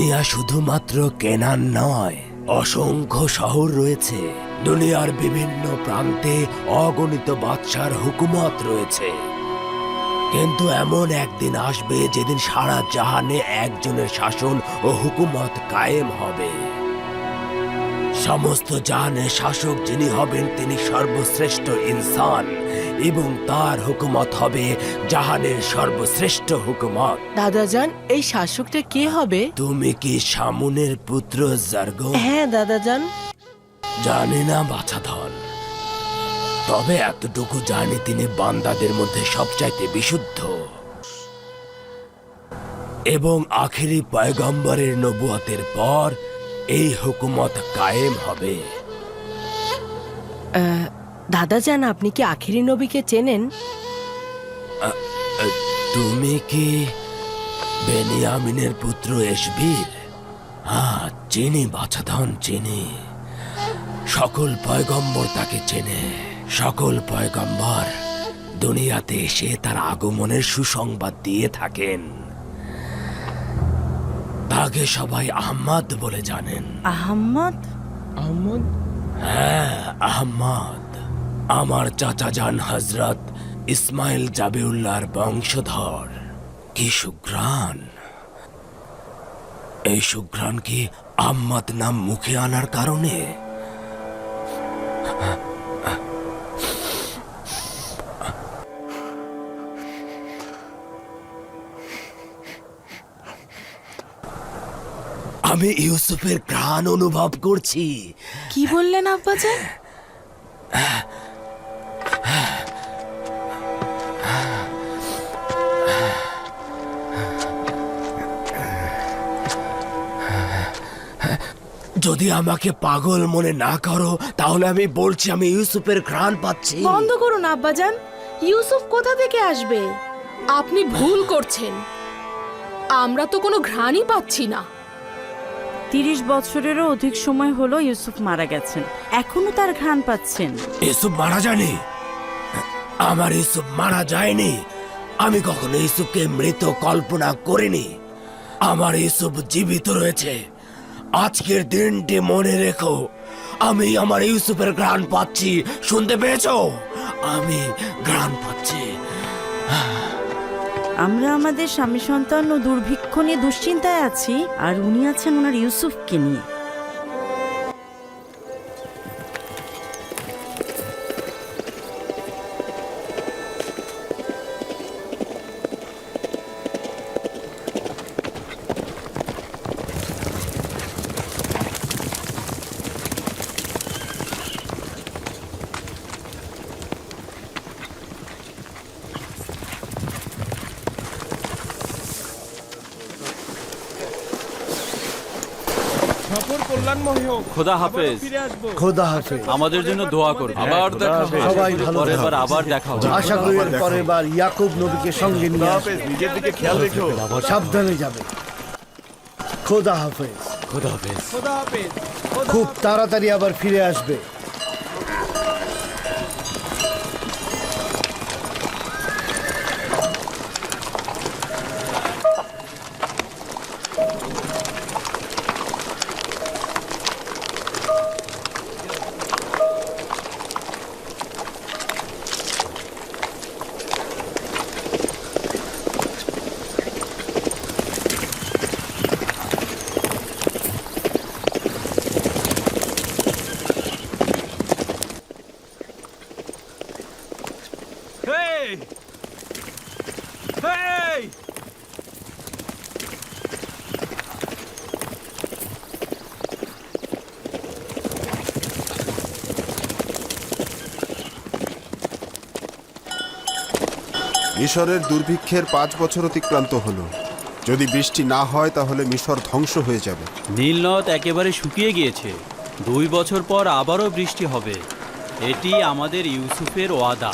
দুনিয়া শুধুমাত্র কেনার নয়, অসংখ্য শহর রয়েছে। দুনিয়ার বিভিন্ন প্রান্তে অগণিত বাদশার হুকুমত রয়েছে। কিন্তু এমন একদিন আসবে যেদিন সারা জাহানে একজনের শাসন ও হুকুমত কায়েম হবে। সমস্ত জাহানের শাসক যিনি হবেন তিনি সর্বশ্রেষ্ঠ ইনসান এবং তার হুকুমত হবে জাহানের সর্বশ্রেষ্ঠ হুকুমত। দাদাজান এই শাসকটা কে হবে? তুমি কি সামুনের পুত্র জার্গ? হ্যাঁ দাদাজান। জানি না বাছাধন। তবে এতটুকু জানি তিনি বান্দাদের মধ্যে সবচাইতে বিশুদ্ধ। এবং আখেরি পয়গম্বরের নবুয়াতের পর এই হুকুমত কায়েম হবে। আহ, দাদাজান আপনি কি আখেরি নবীকে চেনেন? তুমি কি বেনিয়ামিনের পুত্র এসবির হ্যাঁ চিনি বাছাধন চিনি। সকল পয়গম্বর তাকে চেনে। সকল পয়গম্বর দুনিয়াতে এসে তার আগমনের সুসংবাদ দিয়ে থাকেন। তাকে সবাই আহম্মদ বলে জানেন। আহম্মদ আহমদ? হ্যাঁ আহম্মদ আমার চাচা যান হজরত ইসমাইল জাবিউল্লাহর বংশধর। কি সুঘ্রাণ। এই সুঘ্রাণ কি আহম্মদ নাম মুখে আনার কারণে? আমি ইউসুফের ঘ্রাণ অনুভব করছি। কি বললেন আব্বাজান? যদি আমাকে পাগল মনে না করো তাহলে আমি বলছি আমি ইউসুফের ঘ্রাণ পাচ্ছি। বন্ধ করুন আব্বাজান। ইউসুফ কোথা থেকে আসবে? আপনি ভুল করছেন। আমরা তো কোনো ঘ্রাণই পাচ্ছি না। তিরিশ বছরেরও অধিক সময় হলো ইউসুফ মারা গেছেন। এখনও তার ঘ্রাণ পাচ্ছেন। ইউসুফ মারা যায়নি? আমার ইউসুফ মারা যায়নি। আমি কখনো ইউসুফকে মৃত কল্পনা করিনি। আমার ইউসুফ জীবিত রয়েছে। আজকের দিনটি মনে রেখো। আমি আমার ইউসুফের ঘ্রাণ পাচ্ছি। শুনতে পেয়েছ? আমি ঘ্রাণ পাচ্ছি। আমরা আমাদের স্বামী সন্তান ও দুর্ভিক্ষ নিয়ে দুশ্চিন্তায় আছি, আর উনি আছেন ওনার ইউসুফকে নিয়ে। কল্যাণময় হোক। খোদা হাফেজ। ফিরে আসব। খোদা হাফেজ। আমাদের জন্য দোয়া করবে। আবার দেখা হবে। সবাই ভালো পরের বার আবার দেখা হবে। আশা করি পরের বার ইয়াকুব নবীকে সঙ্গে নিয়ে আসবে। নিজের দিকে খেয়াল রেখো। সাবধানে যাবে। খোদা হাফেজ। খোদা হাফেজ। খুব তাড়াতাড়ি আবার ফিরে আসবে। মিশরের দুর্ভিক্ষের পাঁচ বছর অতিক্রান্ত হলো। যদি বৃষ্টি না হয়, তাহলে মিশর ধ্বংস হয়ে যাবে। নীলনদ একেবারে শুকিয়ে গিয়েছে। দুই বছর পর আবারও বৃষ্টি হবে। এটি আমাদের ইউসুফের ওয়াদা।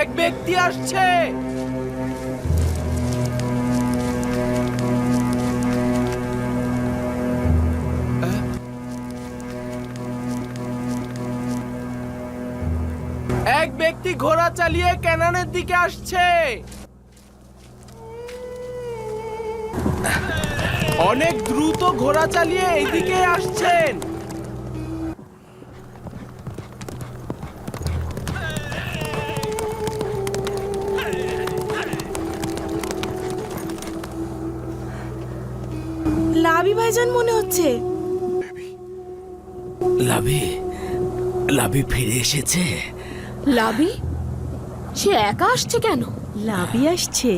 এক ব্যক্তি আসছে। এক ব্যক্তি ঘোড়া চালিয়ে ক্যানানের দিকে আসছে। অনেক দ্রুত ঘোড়া চালিয়ে এইদিকে আসছেন। লাভি ভাইজান মনে হচ্ছে? লাভি? লাভি? ফিরে এসেছে? লাভি? সে একা আসছে কেন? লাভি আসছে।